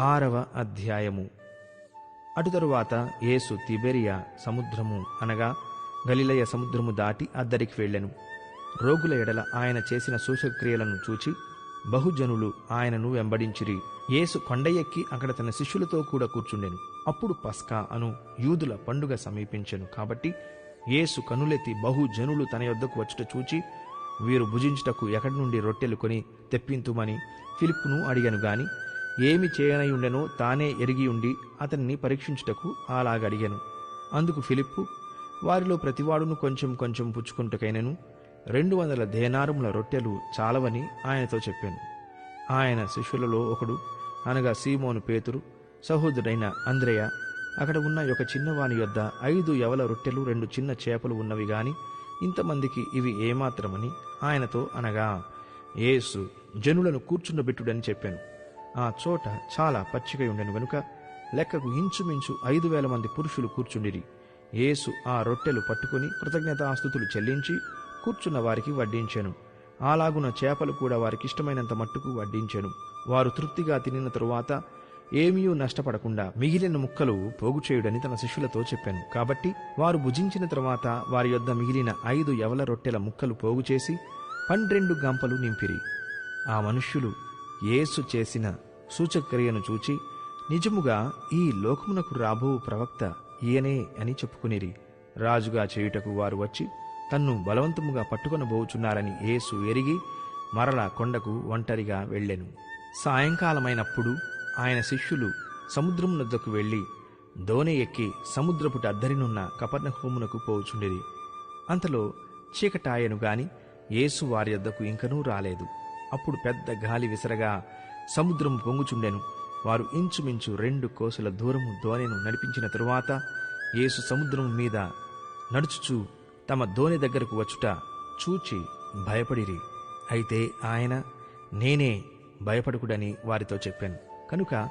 ఆరవ అధ్యాయము. అటు తరువాత యేసు తిబెరియా సముద్రము అనగా గలిలయ సముద్రము దాటి అద్దరికి వెళ్ళెను. రోగుల ఎడల ఆయన చేసిన సూచక్రియలను చూచి బహుజనులు ఆయనను వెంబడించిరి. యేసు కొండయెక్కి ఎక్కి అక్కడ తన శిష్యులతో కూడా కూర్చుండెను. అప్పుడు పస్కా అను యూదుల పండుగ సమీపించెను కాబట్టి యేసు కనులెత్తి బహుజనులు తన యొద్దకు వచ్చుట చూచి వీరు భుజించుటకు ఎక్కడి నుండి రొట్టెలు కొని తెప్పింతుమని ఫిలిప్ను అడిగాను గాని ఏమి చేయనయుండెనో తానే ఎరిగి ఉండి అతన్ని పరీక్షించుటకు అలాగడిగాను అందుకు ఫిలిప్పు వారిలో ప్రతివాడును కొంచెం కొంచెం పుచ్చుకుంటకైనను రెండు వందల దేనారముల రొట్టెలు చాలవని ఆయనతో చెప్పాను. ఆయన శిష్యులలో ఒకడు అనగా సీమోను పేతురు సహోదరుడైన అంద్రేయ అక్కడ ఉన్న ఒక చిన్నవాని యొద్ద ఐదు యవల రొట్టెలు రెండు చిన్న చేపలు ఉన్నవి గాని ఇంతమందికి ఇవి ఏమాత్రమని ఆయనతో అనగా ఏసు జనులను కూర్చుండబెట్టుడని చెప్పాను. ఆ చోట చాలా పచ్చిక ఉండెను గనుక లెక్కకు ఇంచుమించు ఐదు వేల మంది పురుషులు కూర్చుండిరి. యేసు ఆ రొట్టెలు పట్టుకుని కృతజ్ఞతాస్థుతులు చెల్లించి కూర్చున్న వారికి వడ్డించెను. అలాగున చేపలు కూడా వారికిష్టమైనంత మట్టుకు వడ్డించెను. వారు తృప్తిగా తినిన తరువాత ఏమీయూ నష్టపడకుండా మిగిలిన ముక్కలు పోగు చేయుడని తన శిష్యులతో చెప్పాను. కాబట్టి వారు భుజించిన తరువాత వారి యొద్ద మిగిలిన ఐదు యవల రొట్టెల ముక్కలు పోగు చేసి పన్నెండు గంపలు నింపిరి. ఆ మనుష్యులు యేసు చేసిన సూచక్రియను చూచి నిజముగా ఈ లోకమునకు రాబో ప్రవక్త ఈయనే అని చెప్పుకునిరి. రాజుగా చేయుటకు వారు వచ్చి తన్ను బలవంతముగా పట్టుకొనబోచున్నారని యేసు ఎరిగి మరల కొండకు ఒంటరిగా వెళ్ళెను. సాయంకాలమైనప్పుడు ఆయన శిష్యులు సముద్రమునద్దకు వెళ్ళి దోణి ఎక్కి సముద్రపుట అద్దరినున్న కపర్ణహోమునకు పోవుచుండిరి అంతలో చీకటాయను గాని యేసు వారి వద్దకు ఇంకనూ రాలేదు. అప్పుడు పెద్ద గాలి విసరగా సముద్రం పొంగుచుండెను. వారు ఇంచుమించు రెండు కోసల దూరము దోణిను నడిపించిన తరువాత యేసు సముద్రం మీద నడుచుచూ తమ దోణి దగ్గరకు వచ్చుట చూచి భయపడిరి. అయితే ఆయన నేనే భయపడకుడని వారితో చెప్పాను. కనుక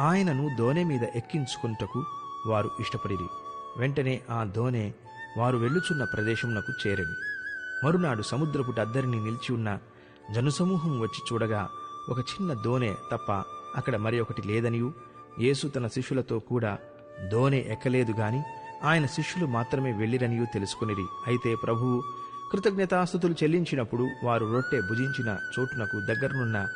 ఆయనను దోణె మీద ఎక్కించుకుంటకు వారు ఇష్టపడిరి. వెంటనే ఆ దోణె వారు వెళ్ళుచున్న ప్రదేశమునకు చేరెను. మరునాడు సముద్రపుట అద్దరిని నిలిచి ఉన్న జనసమూహం వచ్చి చూడగా ఒక చిన్న దోణె తప్ప అక్కడ మరి ఒకటి లేదనియు. యేసు తన శిష్యులతో కూడా దోణె ఎక్కలేదు గాని ఆయన శిష్యులు మాత్రమే వెళ్ళిరనియూ తెలుసుకునిరి. అయితే ప్రభువు కృతజ్ఞతాస్థుతులు చెల్లించినప్పుడు వారు రొట్టె భుజించిన చోటునకు దగ్గరనున్న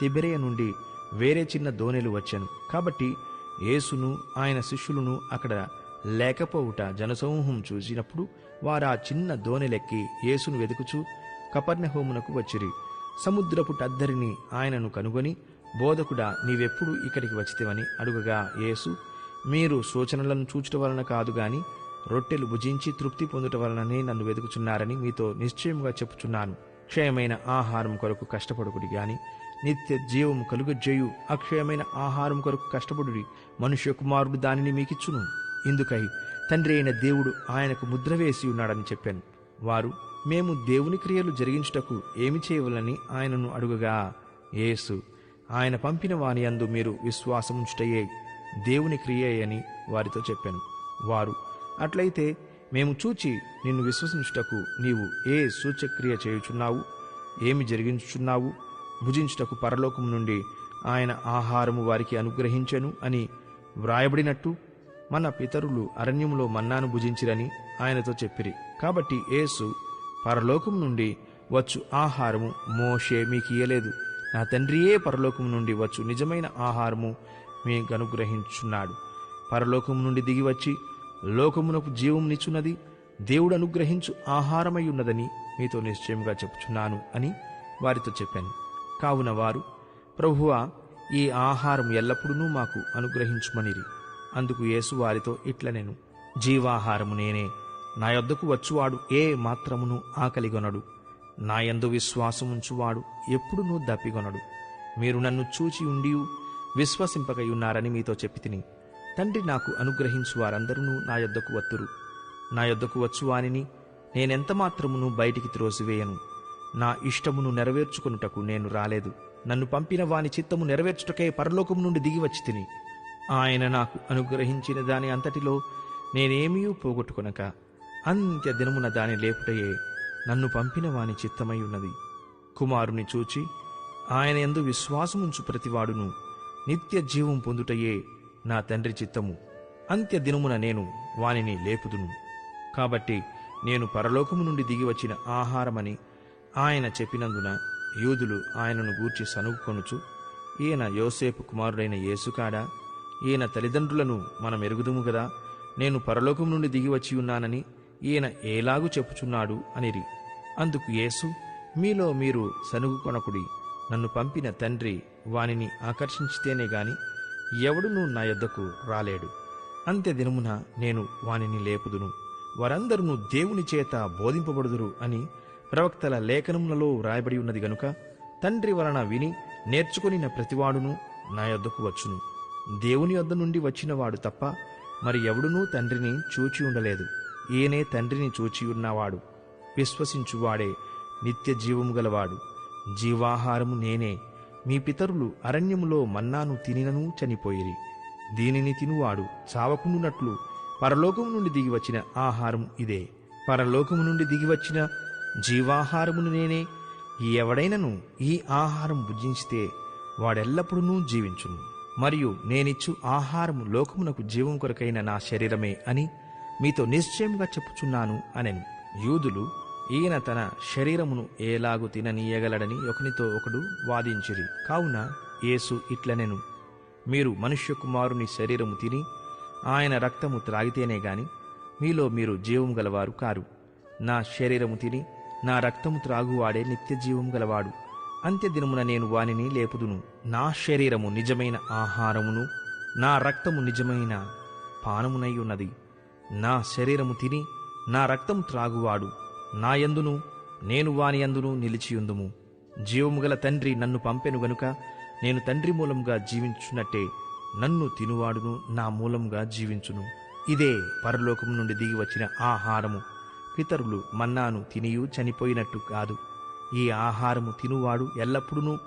తిబెరయ నుండి వేరే చిన్న దోణెలు వచ్చాను. కాబట్టి యేసును ఆయన శిష్యులను అక్కడ లేకపోవుట జనసమూహం చూసినప్పుడు వారు ఆ చిన్న దోణెలెక్కి యేసును వెతుకుచూ కపర్ణహోమునకు వచ్చిరి. సముద్రపు టద్దరిని ఆయనను కనుగొని బోధకుడా నీవెప్పుడు ఇక్కడికి వచ్చితేవని అడుగగా యేసు మీరు సూచనలను చూచుట వలన కాదు గాని రొట్టెలు భుజించి తృప్తి పొందుట వలననే నన్ను వెతుకుచున్నారని మీతో నిశ్చయముగా చెప్పుచున్నాను. క్షయమైన ఆహారం కొరకు కష్టపడుకుడి గాని నిత్య జీవము కలుగజేయు అక్షయమైన ఆహారం కొరకు కష్టపడుడి మనుష్య కుమారుడు దానిని మీకిచ్చును. ఇందుకై తండ్రి అయిన దేవుడు ఆయనకు ముద్ర వేసి ఉన్నాడని చెప్పాను. వారు మేము దేవుని క్రియలు జరిగించుటకు ఏమి చేయవలని ఆయనను అడుగగా యేసు ఆయన పంపిన వాని అందు మీరు విశ్వాసముంచుటయే దేవుని క్రియే అని వారితో చెప్పాను. వారు అట్లయితే మేము చూచి నిన్ను విశ్వసించుటకు నీవు ఏ సూచక్రియ చేయుచున్నావు ఏమి జరిగించుచున్నావు భుజించుటకు పరలోకం నుండి ఆయన ఆహారము వారికి అనుగ్రహించెను అని వ్రాయబడినట్టు మన పితరులు అరణ్యములో మన్నాను భుజించిరని ఆయనతో చెప్పిరి. కాబట్టి యేసు పరలోకం నుండి వచ్చు ఆహారము మోషే మీకు ఇయ్యలేదు నా తండ్రియే పరలోకం నుండి వచ్చు నిజమైన ఆహారము మీకు అనుగ్రహించున్నాడు పరలోకం నుండి దిగి వచ్చి లోకమునకు జీవమునిచ్చున్నది దేవుడు అనుగ్రహించు ఆహారమై ఉన్నదని మీతో నిశ్చయంగా చెప్పుచున్నాను అని వారితో చెప్పాను. కావున వారు ప్రభువా ఈ ఆహారం ఎల్లప్పుడూ మాకు అనుగ్రహించుమనిరి. అందుకు యేసు వారితో ఇట్ల నేను జీవాహారము నేనే. నా యొద్దకు వచ్చువాడు ఏ మాత్రమును ఆకలిగొనడు. నా యందు విశ్వాసముంచువాడు ఎప్పుడునూ దప్పిగొనడు. మీరు నన్ను చూచి ఉండియు విశ్వసింపకయున్నారని మీతో చెప్పి తిని. తండ్రి నాకు అనుగ్రహించు వారందరూ నా యొద్దకు వత్తురు. నా యొద్దకు వచ్చువానిని నేనెంత మాత్రమును బయటికి త్రోసివేయను. నా ఇష్టమును నెరవేర్చుకొనుటకు నేను రాలేదు. నన్ను పంపిన వాని చిత్తము నెరవేర్చుటకే పరలోకము నుండి దిగి వచ్చి తిని. ఆయన నాకు అనుగ్రహించిన దాని అంతటిలో నేనేమీ పోగొట్టుకొనక అంత్య దినమున దాని లేపుటయే నన్ను పంపిన వాని చిత్తమై ఉన్నది కుమారుని చూచి ఆయన ఎందు విశ్వాసముంచు ప్రతివాడును నిత్య జీవం పొందుటయే నా తండ్రి చిత్తము. అంత్య దినమున నేను వానిని లేపుదును. కాబట్టి నేను పరలోకము నుండి దిగి వచ్చిన ఆహారమని ఆయన చెప్పినందున యూదులు ఆయనను గూర్చి సనుగుకొనుచు ఈయన యోసేపు కుమారుడైన యేసుకాడా ఈయన తల్లిదండ్రులను మనం ఎరుగుదుము గదా నేను పరలోకం నుండి దిగి వచ్చి ఉన్నానని ఈయన ఏలాగు చెప్పుచున్నాడు అనిరి. అందుకు యేసు మీలో మీరు సనుగుకొనకుడి. నన్ను పంపిన తండ్రి వానిని ఆకర్షించితేనే గాని ఎవడునూ నా యొద్దకు రాలేడు. అంత్య దినమున నేను వానిని లేపుదును. వారందరూ దేవుని చేత బోధింపబడుదురు అని ప్రవక్తల లేఖనములలో వ్రాయబడి ఉన్నది గనుక తండ్రి వలన విని నేర్చుకునిన ప్రతివాడును నా యొద్దకు వచ్చును. దేవుని యొద్ద నుండి వచ్చినవాడు తప్ప మరి ఎవడునూ తండ్రిని చూచి ఉండలేదు. ఈయనే తండ్రిని చూచియున్నవాడు. విశ్వసించువాడే నిత్య జీవము గలవాడు. జీవాహారము నేనే. మీ పితరులు అరణ్యములో మన్నాను తినినను చనిపోయిరి. దీనిని తినువాడు చావకుండునట్లు పరలోకము నుండి దిగి వచ్చిన ఆహారం ఇదే. పరలోకము నుండి దిగి వచ్చిన జీవాహారమును నేనే. ఎవడైనను ఈ ఆహారం భుజించితే వాడెల్లప్పుడూ జీవించును. మరియు నేనిచ్చు ఆహారము లోకమునకు జీవం కొరకైన నా శరీరమే అని మీతో నిశ్చయముగా చెప్పుచున్నాను అనెను యూదులు ఈయన తన శరీరమును ఏలాగు తిననీయగలడని ఒకనితో ఒకడు వాదించిరి. కావున యేసు ఇట్లనెను మీరు మనుష్య కుమారుని శరీరము తిని ఆయన రక్తము త్రాగితేనే గాని మీలో మీరు జీవము గలవారు కారు. నా శరీరము తిని నా రక్తము త్రాగువాడే నిత్య జీవము గలవాడు. అంత్యదినమున నేను వానిని లేపుదును. నా శరీరము నిజమైన ఆహారమును నా రక్తము నిజమైన పానమునై ఉన్నది. నా శరీరము తిని నా రక్తము త్రాగువాడు. నా యందును నేను వాని యందును నిలిచియుందుము. జీవము గల తండ్రి నన్ను పంపెను గనుక నేను తండ్రి మూలంగా జీవించున్నట్టే నన్ను తినువాడును నా మూలంగా జీవించును. ఇదే పరలోకము నుండి దిగి వచ్చిన ఆహారము. పితరులు మన్నాను తినియు చనిపోయినట్టు కాదు. ఈ ఆహారము తినువాడు ఎల్లప్పుడూ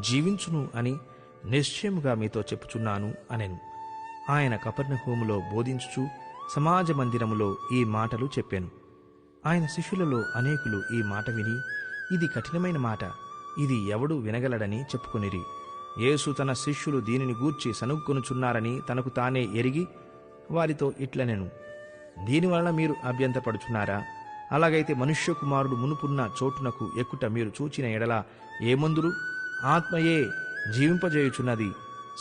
జీవించును అని నిశ్చయముగా మీతో చెప్పుచున్నాను అనెను. ఆయన కపర్ణహోములో బోధించుచు సమాజ మందిరములో ఈ మాటలు చెప్పాను. ఆయన శిష్యులలో అనేకులు ఈ మాట విని ఇది కఠినమైన మాట. ఇది ఎవడు వినగలడని చెప్పుకొనిరి. యేసు తన శిష్యులు దీనిని గూర్చి సనుక్కొనుచున్నారని తనకు తానే ఎరిగి వారితో ఇట్లనెను. దీనివలన మీరు అభ్యంతపడుచున్నారా అలాగైతే మనుష్య కుమారుడు మునుపున్న చోటునకు ఎక్కుట మీరు చూచిన ఎడల ఏమందురు? ఆత్మయే జీవింపజేయుచున్నది.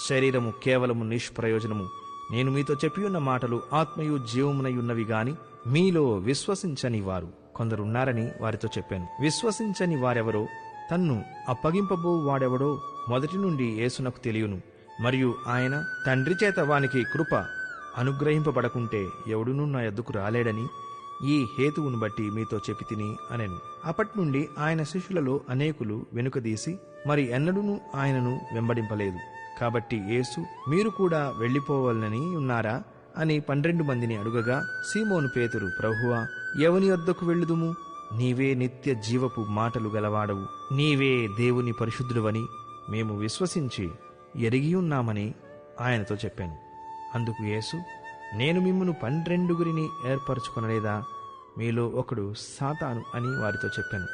శరీరము కేవలము నిష్ప్రయోజనము. నేను మీతో చెప్పియున్న మాటలు ఆత్మయు జీవమునయున్నవి గాని మీలో విశ్వసించని వారు కొందరున్నారని వారితో చెప్పాను. విశ్వసించని వారెవరో? తన్ను అప్పగింపబో వాడెవడో మొదటి నుండి యేసునకు తెలియను. మరియు ఆయన తండ్రి చేత వానికి కృప అనుగ్రహింపబడకుంటే ఎవడునూ నా ఎద్దుకు రాలేడని ఈ హేతువును బట్టి మీతో చెప్పి తిని అనెను. అప్పటి నుండి ఆయన శిష్యులలో అనేకులు వెనుకదీసి మరి ఎన్నడూనూ ఆయనను వెంబడింపలేదు. కాబట్టి యేసు మీరు కూడా వెళ్ళిపోవాలని ఉన్నారా? అని పన్నెండు మందిని అడుగగా సీమోను పేతురు ప్రభువా ఎవని వద్దకు వెళ్ళుదుము? నీవే నిత్య జీవపు మాటలు గలవాడవు. నీవే దేవుని పరిశుద్ధుడవని మేము విశ్వసించి ఎరిగి ఉన్నామని ఆయనతో చెప్పాను. అందుకు యేసు నేను మిమ్మును పన్నెండుగురిని ఏర్పరచుకొనలేదా? మీలో ఒకడు సాతాను అని వారితో చెప్పాను.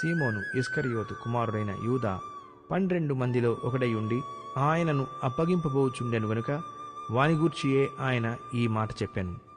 సీమోను ఇస్కరియోతు కుమారుడైన యూదా పన్నెండు మందిలో ఒకడై ఉండి ఆయనను అప్పగింపబోచుండెను గనుక వాని గూర్చియే ఆయన ఈ మాట చెప్పాను.